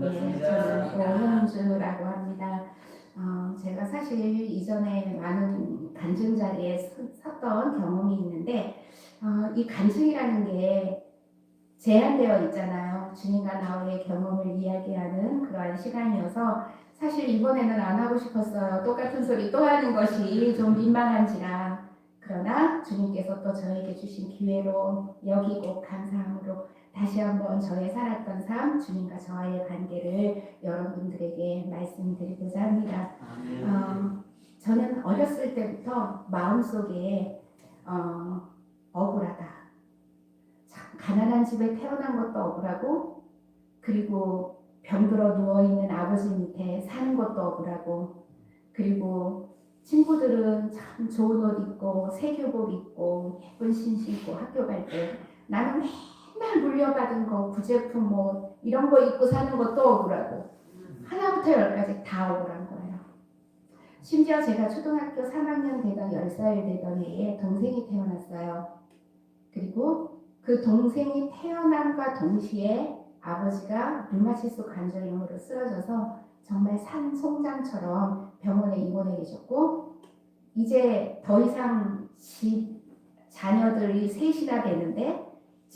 네, 저는 오현주라고 합니다. 어, 제가 사실 이전에 많은 간증 자리에 서- 섰던 경험이 있는데 어, 이 간증이라는 게 제한되어 있잖아요. 주님과 나의 경험을 이야기하는 그러한 시간이어서 사실 이번에는 안 하고 싶었어요. 똑같은 소리 또 하는 것이 좀 민망한지라 그러나 주님께서 또 저에게 주신 기회로 여기고 감사함으로 다시 한번 저의 살았던 삶, 주님과 저와의 관계를 여러분들에게 말씀드리고자 합니다. 어, 저는 어렸을 때부터 마음속에 어, 억울하다. 참 가난한 집에 태어난 것도 억울하고 그리고 병들어 누워 있는 아버지 밑에 사는 것도 억울하고 그리고 친구들은 참 좋은 옷 입고 새 교복 입고 예쁜 신 신고 학교 갈 때 나는 맨날 물려받은 거 구제품 뭐 이런 거 입고 사는 것도 억울하고 하나부터 열까지 다 억울한 거예요. 심지어 제가 초등학교 3학년 되던 10살 되던 해에 동생이 태어났어요. 그리고 그 동생이 태어남과 동시에 아버지가 류마티스 관절염으로 쓰러져서 정말 산송장처럼 병원에 입원해 계셨고 이제 더 이상 집 자녀들이 셋이나 되는데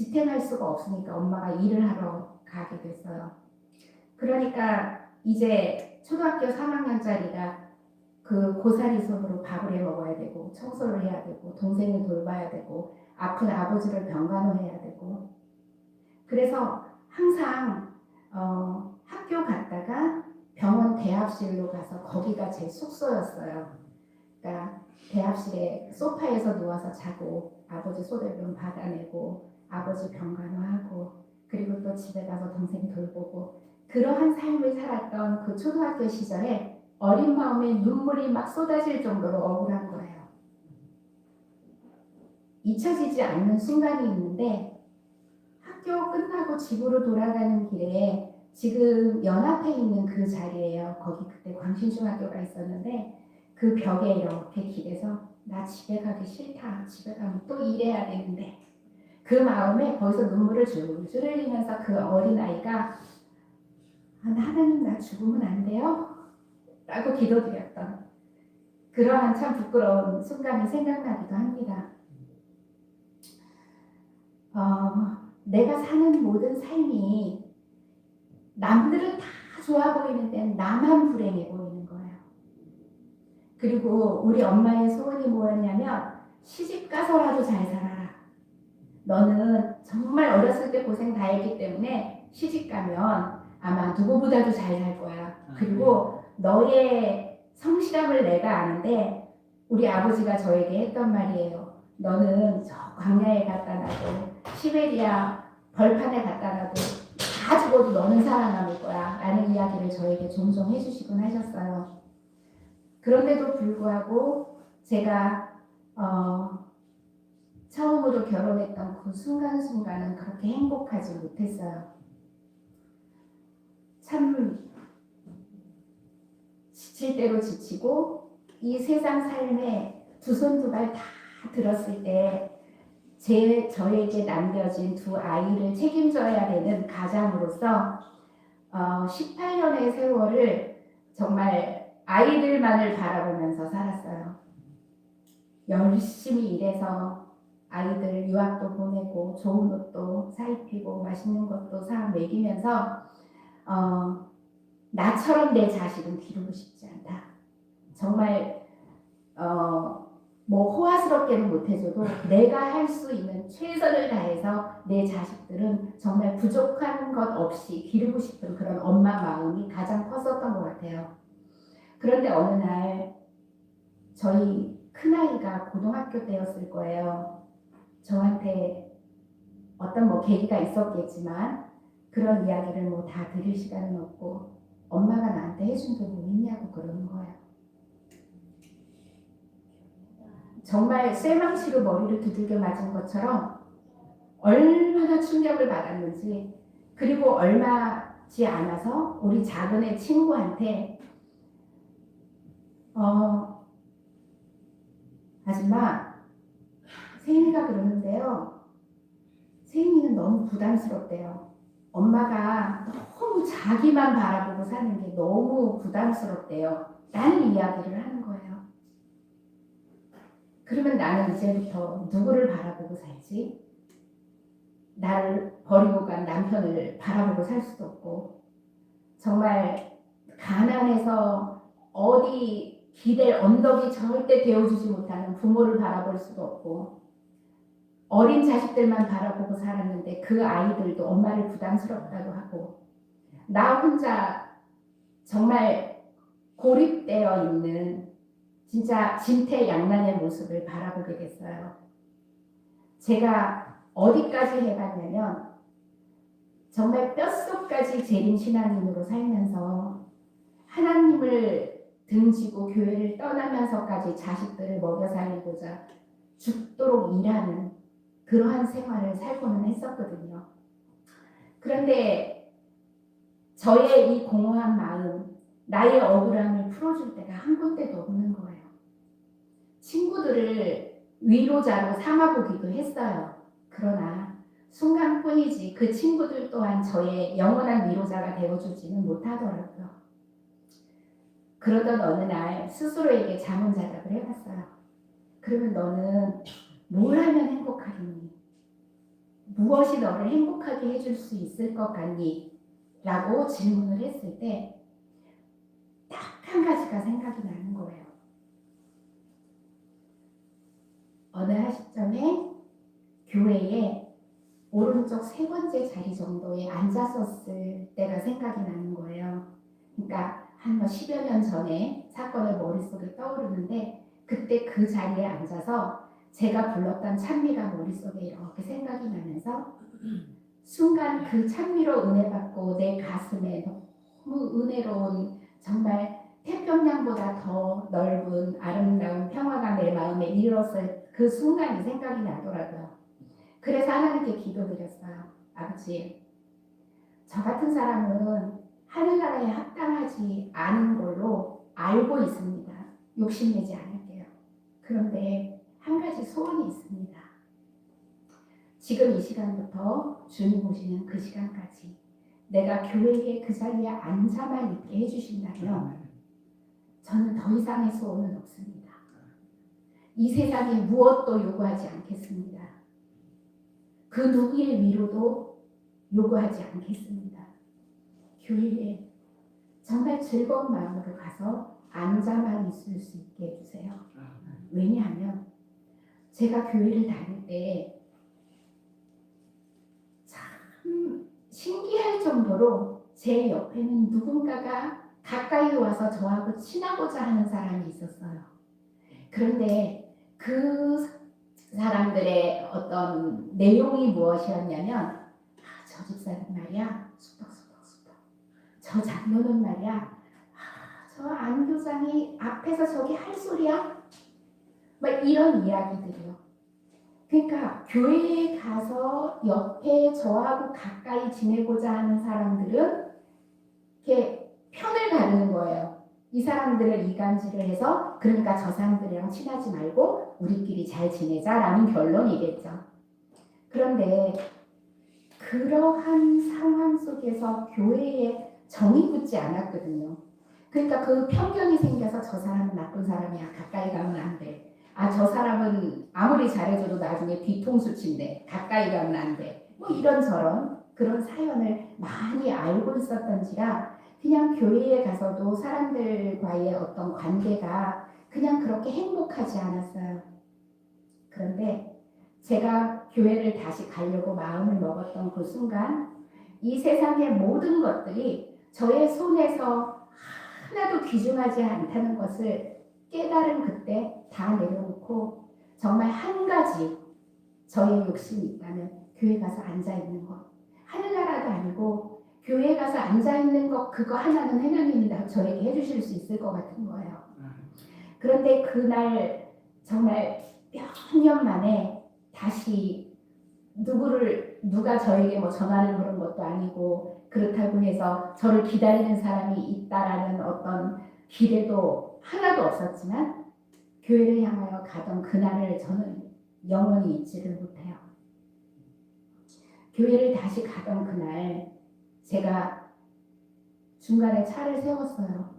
지탱할 수가 없으니까 엄마가 일을 하러 가게 됐어요. 그러니까 이제 초등학교 3학년짜리가 그 고사리 손으로 밥을 해 먹어야 되고 청소를 해야 되고 동생을 돌봐야 되고 아픈 아버지를 병간호 해야 되고 그래서 항상 어, 학교 갔다가 병원 대합실로 가서 거기가 제 숙소였어요. 그러니까 대합실에 소파에서 누워서 자고 아버지 소대병 받아내고 아버지 병간호하고 그리고 또 집에 가서 동생 돌보고 그러한 삶을 살았던 그 초등학교 시절에 어린 마음에 눈물이 막 쏟아질 정도로 억울한 거예요. 잊혀지지 않는 순간이 있는데 학교 끝나고 집으로 돌아가는 길에 지금 연합에 있는 그 자리예요. 거기 그때 광신중학교가 있었는데 그 벽에 이렇게 길에서 나 집에 가기 싫다. 집에 가면 또 일해야 되는데 그 마음에 거기서 눈물을 줄줄 흘리면서 그 어린 아이가 아, 하나님 나 죽으면 안 돼요? 라고 기도드렸던 그러한 참 부끄러운 순간이 생각나기도 합니다. 어, 내가 사는 모든 삶이 남들은 다 좋아 보이는데 나만 불행해 보이는 거예요. 그리고 우리 엄마의 소원이 뭐였냐면 시집 가서라도 잘 살아라. 너는 정말 어렸을 때 고생 다 했기 때문에 시집 가면 아마 누구보다도 잘 살 거야. 그리고 너의 성실함을 내가 아는데 우리 아버지가 저에게 했던 말이에요. 너는 저 광야에 갖다 놔도 시베리아 벌판에 갖다 놔도 다 죽어도 너는 살아남을 거야. 라는 이야기를 저에게 종종 해주시곤 하셨어요. 그런데도 불구하고 제가 어, 처음으로 결혼했던 그 순간순간은 그렇게 행복하지 못했어요. 참 지칠 대로 지치고 이 세상 삶에 두 손 두 발 다 들었을 때 제 저에게 남겨진 두 아이를 책임져야 되는 가장으로서 어, 18년의 세월을 정말 아이들만을 바라보면서 살았어요. 열심히 일해서 아이들 유학도 보내고 좋은 옷도 사 입히고 맛있는 것도 사 먹이면서 어, 나처럼 내 자식은 기르고 싶지 않다. 정말 어, 뭐 호화스럽게는 못해줘도 내가 할 수 있는 최선을 다해서 내 자식들은 정말 부족한 것 없이 기르고 싶은 그런 엄마 마음이 가장 컸었던 것 같아요. 그런데 어느 날 저희 큰아이가 고등학교 때였을 거예요. 저한테 어떤 뭐 계기가 있었겠지만 그런 이야기를 뭐다 들을 시간은 없고 엄마가 나한테 해준 게 뭐 있냐고 그러는 거예요. 정말 쇠망치로 머리를 두들겨 맞은 것처럼 얼마나 충격을 받았는지 그리고 얼마지 않아서 우리 작은 애 친구한테 어 아줌마 세인이가 그러는데요 세인이는 너무 부담스럽대요 엄마가 너무 자기만 바라보고 사는 게 너무 부담스럽대요. 라는 이야기를 하는 거예요. 그러면 나는 이제부터 누구를 바라보고 살지? 나를 버리고 간 남편을 바라보고 살 수도 없고, 정말 가난해서 어디 기댈 언덕이 절대 되어주지 못하는 부모를 바라볼 수도 없고, 어린 자식들만 바라보고 살았는데 그 아이들도 엄마를 부담스럽다고 하고, 나 혼자 정말 고립되어 있는 진짜 진퇴양난의 모습을 바라보게 됐어요. 제가 어디까지 해봤냐면 정말 뼛속까지 재림 신앙인으로 살면서 하나님을 등지고 교회를 떠나면서까지 자식들을 먹여 살리고자 죽도록 일하는 그러한 생활을 살고는 했었거든요. 그런데 저의 이 공허한 마음, 나의 억울함을 풀어줄 때가 한 군데도 없는 거예요. 친구들을 위로자로 삼아보기도 했어요. 그러나 순간뿐이지 그 친구들 또한 저의 영원한 위로자가 되어주지는 못하더라고요. 그러던 어느 날 스스로에게 자문자답을 해봤어요. 그러면 너는 뭘 하면 행복하겠니? 무엇이 너를 행복하게 해줄 수 있을 것 같니? 라고 질문을 했을 때 딱 한 가지가 생각이 나는 거예요. 어느 한 시점에 교회에 오른쪽 세 번째 자리 정도에 앉았었을 때가 생각이 나는 거예요. 그러니까 한뭐 10여 년 전에 사건을 머릿속에 떠오르는데 그때 그 자리에 앉아서 제가 불렀던 찬미가 머릿속에 이렇게 생각이 나면서 순간 그 찬미로 은혜 받고 내 가슴에 너무 은혜로운 정말 태평양보다 더 넓은 아름다운 평화가 내 마음에 이르렀을 그 순간이 생각이 나더라고요. 그래서 하나님께 기도드렸어요. 아버지, 저 같은 사람은 하늘나라에 합당하지 않은 걸로 알고 있습니다. 욕심내지 않을게요. 그런데 한 가지 소원이 있습니다. 지금 이 시간부터 주님 오시는 그 시간까지 내가 교회의 그 자리에 앉아만 있게 해주신다면 저는 더 이상의 소원은 없습니다. 이 세상에 무엇도 요구하지 않겠습니다. 그 누구의 위로도 요구하지 않겠습니다. 교회에 정말 즐거운 마음으로 가서 앉아만 있을 수 있게 해주세요. 왜냐하면 제가 교회를 다닐 때 참 신기할 정도로 제 옆에는 누군가가 가까이 와서 저하고 친하고자 하는 사람이 있었어요. 그런데 그 사람들의 어떤 내용이 무엇이었냐면 아, 저 집사님 말이야 쑥덕쑥덕쑥덕 저 장로는 말이야 아, 저 안교장이 앞에서 저기 할 소리야 막 이런 이야기들이요. 그러니까 교회에 가서 옆에 저하고 가까이 지내고자 하는 사람들은 이렇게 편을 가르는 거예요. 이 사람들을 이간질을 해서 그러니까 저 사람들이랑 친하지 말고 우리끼리 잘 지내자라는 결론이겠죠. 그런데 그러한 상황 속에서 교회에 정이 붙지 않았거든요. 그러니까 그 편견이 생겨서 저 사람은 나쁜 사람이야. 가까이 가면 안 돼. 아, 저 사람은 아무리 잘해줘도 나중에 뒤통수친데 가까이 가면 안 돼. 뭐 이런저런 그런 사연을 많이 알고 있었던지라 그냥 교회에 가서도 사람들과의 어떤 관계가 그냥 그렇게 행복하지 않았어요. 그런데 제가 교회를 다시 가려고 마음을 먹었던 그 순간 이 세상의 모든 것들이 저의 손에서 하나도 귀중하지 않다는 것을 깨달은 그때 다 내려놓고 정말 한 가지 저의 욕심이 있다면 교회 가서 앉아 있는 것. 하늘나라도 아니고 교회 가서 앉아 있는 것 그거 하나는 하나님이 저에게 해주실 수 있을 것 같은 거예요. 그런데 그날 정말 몇 년 만에 다시 누구를 누가 저에게 뭐 전화를 걸은 것도 아니고 그렇다고 해서 저를 기다리는 사람이 있다라는 어떤 기대도 하나도 없었지만 교회를 향하여 가던 그날을 저는 영원히 잊지를 못해요. 교회를 다시 가던 그날 제가 중간에 차를 세웠어요.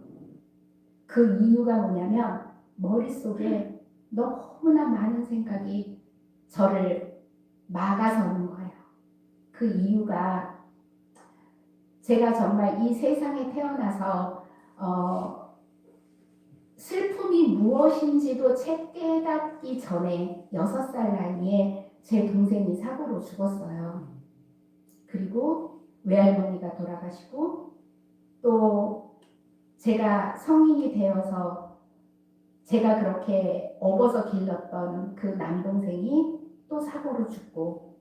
그 이유가 뭐냐면 머릿속에 너무나 많은 생각이 저를 막아서는 거예요. 그 이유가 제가 정말 이 세상에 태어나서 어, 슬픔이 무엇인지도 채 깨닫기 전에 여섯 살 나이에 제 동생이 사고로 죽었어요. 그리고 외할머니가 돌아가시고 또 제가 성인이 되어서 제가 그렇게 업어서 길렀던 그 남동생이 또 사고로 죽고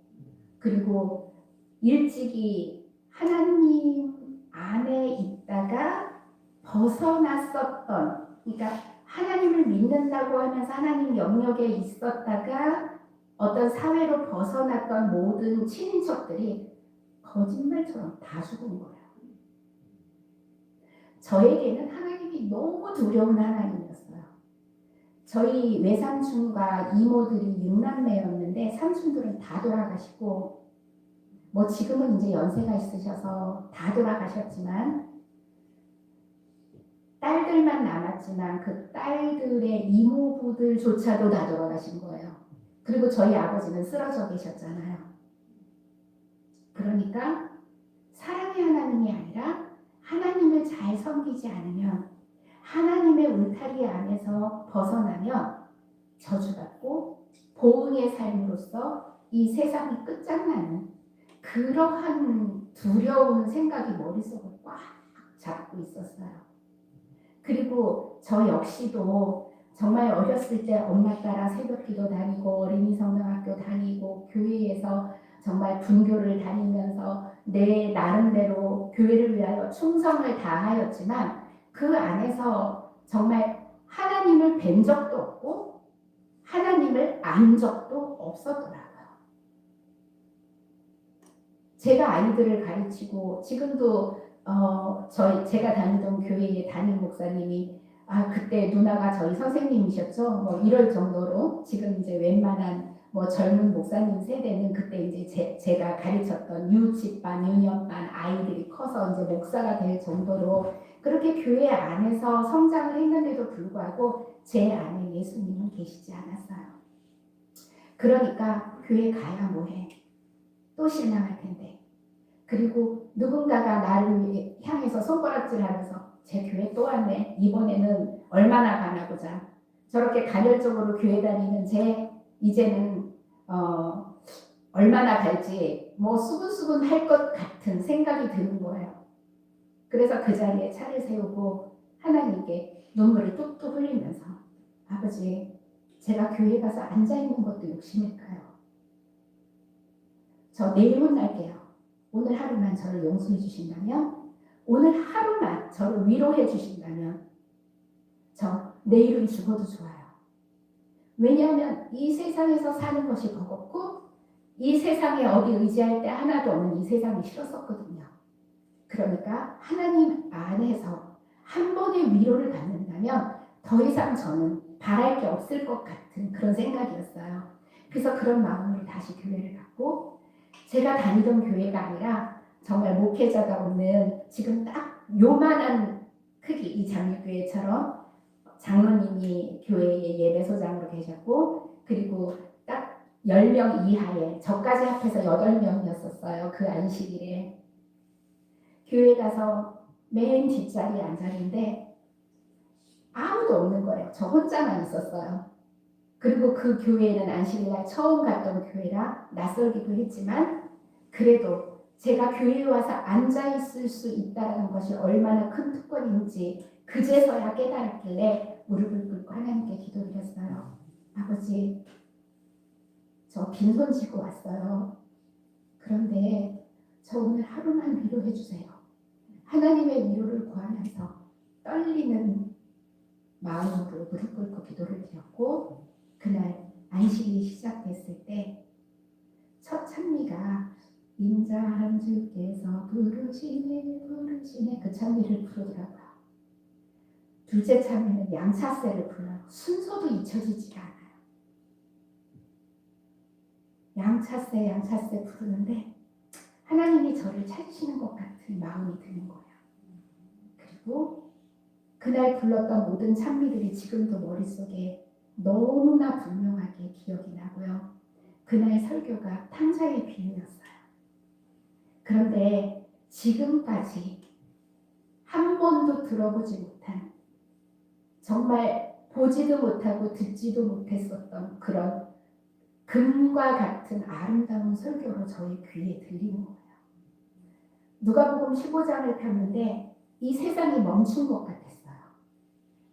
그리고 일찍이 하나님 안에 있다가 벗어났었던 그러니까 하나님을 믿는다고 하면서 하나님 영역에 있었다가 어떤 사회로 벗어났던 모든 친인척들이 거짓말처럼 다 죽은 거예요. 저에게는 하나님이 너무 두려운 하나님이었어요. 저희 외삼촌과 이모들이 육남매였는데 삼촌들은 다 돌아가시고 뭐 지금은 이제 연세가 있으셔서 다 돌아가셨지만 딸들만 남았지만 그 딸들의 이모부들조차도 다 돌아가신 거예요. 그리고 저희 아버지는 쓰러져 계셨잖아요. 그러니까 사랑의 하나님이 아니라 하나님을 잘 섬기지 않으면 하나님의 울타리 안에서 벗어나면 저주받고 보응의 삶으로서 이 세상이 끝장나는 그러한 두려운 생각이 머릿속을 꽉 잡고 있었어요. 그리고 저 역시도 정말 어렸을 때 엄마 따라 새벽기도 다니고 어린이 성경학교 다니고 교회에서 정말 분교를 다니면서 내 나름대로 교회를 위하여 충성을 다하였지만 그 안에서 정말 하나님을 뵌 적도 없고 하나님을 안 적도 없었더라고요. 제가 아이들을 가르치고 지금도 어, 저희 제가 다니던 교회의 담임 목사님이 아 그때 누나가 저희 선생님이셨죠. 뭐 이럴 정도로 지금 이제 웬만한 뭐 젊은 목사님 세대는 그때 이제 제, 제가 가르쳤던 유치반, 유년반 아이들이 커서 이제 목사가 될 정도로 그렇게 교회 안에서 성장을 했는데도 불구하고 제 안에 예수님은 계시지 않았어요. 그러니까 교회 가야 뭐해? 또 실망할 텐데. 그리고 누군가가 나를 향해서 손가락질 하면서 제 교회 또 왔네. 이번에는 얼마나 가나 보자. 저렇게 간헐적으로 교회 다니는 제 이제는 어, 얼마나 갈지 뭐 수근수근 할 것 같은 생각이 드는 거예요. 그래서 그 자리에 차를 세우고 하나님께 눈물을 뚝뚝 흘리면서 아버지 제가 교회 가서 앉아 있는 것도 욕심일까요? 저 내일 혼날게요. 오늘 하루만 저를 용서해 주신다면 오늘 하루만 저를 위로해 주신다면 저 내일은 죽어도 좋아요. 왜냐하면 이 세상에서 사는 것이 버겁고 이 세상에 어디 의지할 때 하나도 없는 이 세상이 싫었었거든요. 그러니까 하나님 안에서 한 번의 위로를 받는다면 더 이상 저는 바랄 게 없을 것 같은 그런 생각이었어요. 그래서 그런 마음으로 다시 교회를 갔고 제가 다니던 교회가 아니라 정말 목회자가 없는 지금 딱 요만한 크기 이 장로교회처럼 장로님이 교회의 예배소장으로 계셨고 그리고 딱 10명 이하에 저까지 합해서 8명이었었어요. 그 안식일에. 교회 가서 맨 뒷자리에 앉았는데 아무도 없는 거예요. 저 혼자만 있었어요. 그리고 그 교회는 안식일날 처음 갔던 교회라 낯설기도 했지만 그래도 제가 교회에 와서 앉아 있을 수 있다는 것이 얼마나 큰 특권인지 그제서야 깨달았길래 무릎을 꿇고 하나님께 기도드렸어요. 아버지, 저 빈손 쥐고 왔어요. 그런데 저 오늘 하루만 위로해 주세요. 하나님의 위로를 구하면서 떨리는 마음으로 무릎 꿇고 기도를 드렸고 그날 안식이 시작됐을 때 첫 찬미가 인자한 주께서 부르시네 부르시네 그 찬미를 부르더라고요. 둘째 찬미는 양차세를 불러요. 순서도 잊혀지지가 않아요. 양차세 양차세 부르는데 하나님이 저를 찾으시는 것 같은 마음이 드는 거예요. 그날 불렀던 모든 찬미들이 지금도 머릿속에 너무나 분명하게 기억이 나고요. 그날 설교가 탕자의 비유였어요. 그런데 지금까지 한 번도 들어보지 못한 정말 보지도 못하고 듣지도 못했었던 그런 금과 같은 아름다운 설교로 저의 귀에 들리는 거예요. 누가복음 15장을 폈는데 이 세상이 멈춘 것 같았어요.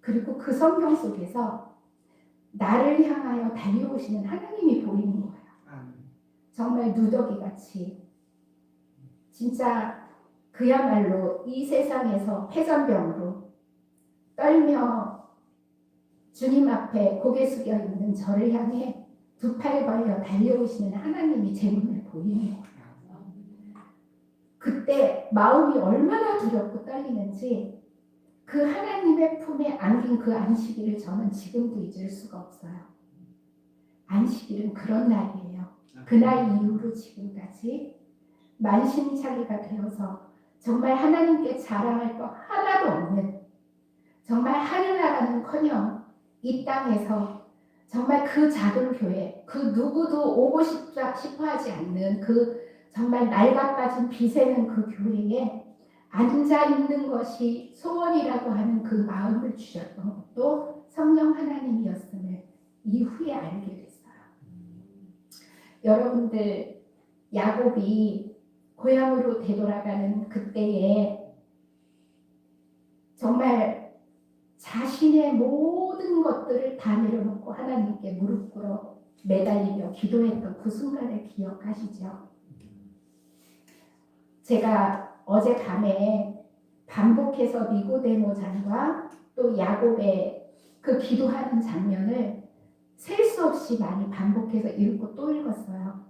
그리고 그 성경 속에서 나를 향하여 달려오시는 하나님이 보이는 거예요. 정말 누더기 같이 진짜 그야말로 이 세상에서 패전병으로 떨며 주님 앞에 고개 숙여 있는 저를 향해 두 팔 벌려 달려오시는 하나님이 제 눈에 보이는 거예요. 그때 마음이 얼마나 두렵고 떨리는지 그 하나님의 품에 안긴 그 안식일을 저는 지금도 잊을 수가 없어요. 안식일은 그런 날이에요. 그날 이후로 지금까지 만신창이가 되어서 정말 하나님께 자랑할 것 하나도 없는 정말 하늘나라는커녕 이 땅에서 정말 그 작은 교회 그 누구도 오고 싶자 싶어 하지 않는 그 정말 낡아 빠진 비세는 그 교회에 앉아 있는 것이 소원이라고 하는 그 마음을 주셨던 것도 성령 하나님이었음을 이후에 알게 됐어요. 여러분들 야곱이 고향으로 되돌아가는 그때에 정말 자신의 모든 것들을 다 내려놓고 하나님께 무릎 꿇어 매달리며 기도했던 그 순간을 기억하시죠? 제가 어제 밤에 반복해서 니고데모 장과 또 야곱의 그 기도하는 장면을 셀 수 없이 많이 반복해서 읽고 또 읽었어요.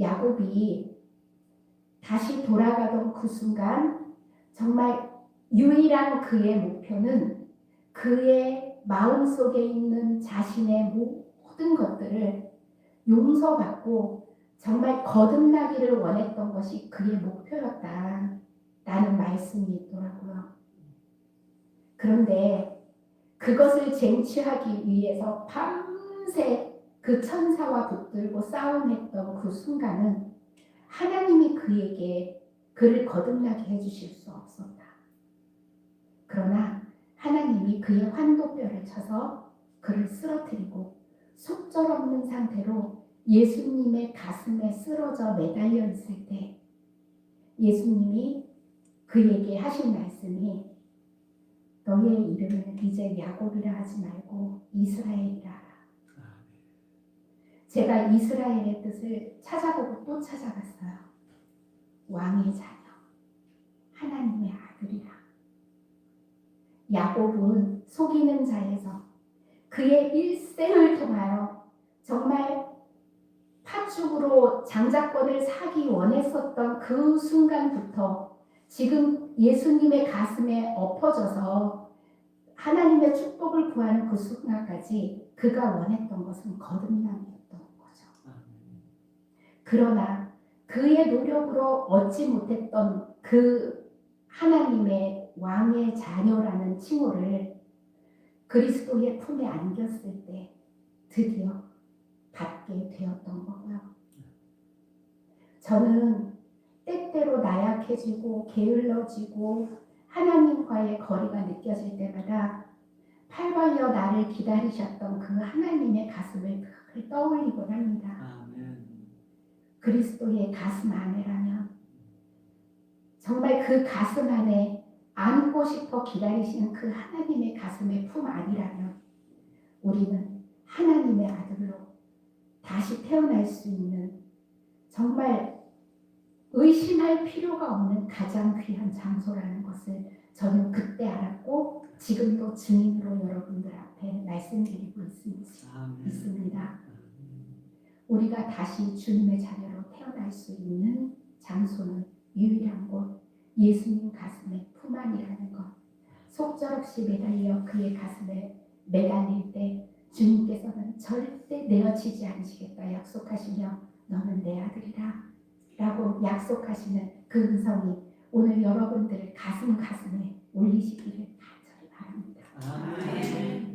야곱이 다시 돌아가던 그 순간 정말 유일한 그의 목표는 그의 마음 속에 있는 자신의 모든 것들을 용서받고 정말 거듭나기를 원했던 것이 그의 목표였다. 라는 말씀이 있더라고요. 그런데 그것을 쟁취하기 위해서 밤새 그 천사와 붙들고 싸움했던 그 순간은 하나님이 그에게 그를 거듭나게 해주실 수 없었다. 그러나 하나님이 그의 환도뼈를 쳐서 그를 쓰러뜨리고 속절없는 상태로 예수님의 가슴에 쓰러져 매달려 있을 때 예수님이 그에게 하신 말씀이 너의 이름을 이제 야곱이라 하지 말고 이스라엘이라. 제가 이스라엘의 뜻을 찾아보고 또 찾아봤어요. 왕의 자녀, 하나님의 아들이라. 야곱은 속이는 자에서 그의 일생을 통하여 정말 파축으로 장자권을 사기 원했었던 그 순간부터 지금 예수님의 가슴에 엎어져서 하나님의 축복을 구하는 그 순간까지 그가 원했던 것은 거듭남이었던 거죠. 그러나 그의 노력으로 얻지 못했던 그 하나님의 왕의 자녀라는 칭호를 그리스도의 품에 안겼을 때 드디어 받게 되었던 거고요. 저는 때때로 나약해지고 게을러지고 하나님과의 거리가 느껴질 때마다 팔 벌려 나를 기다리셨던 그 하나님의 가슴을 늘 떠올리곤 합니다. 그리스도의 가슴 안에라면 정말 그 가슴 안에 안고 싶어 기다리시는 그 하나님의 가슴의 품 안이라면 우리는 하나님의 아들로 다시 태어날 수 있는 정말 의심할 필요가 없는 가장 귀한 장소라는 것을 저는 그때 알았고 지금도 증인으로 여러분들 앞에 말씀드리고 있습니다. 아멘. 있습니다. 우리가 다시 주님의 자녀로 태어날 수 있는 장소는 유일한 곳, 예수님 가슴의 품 안이라는 것. 속절없이 매달려 그의 가슴에 매달릴 때 주님께서는 절대 내어치지 않으시겠다 약속하시며 너는 내 아들이라 라고 약속하시는 그 음성이 오늘 여러분들의 가슴 가슴에 올리시기를 간절히 바랍니다. 아멘.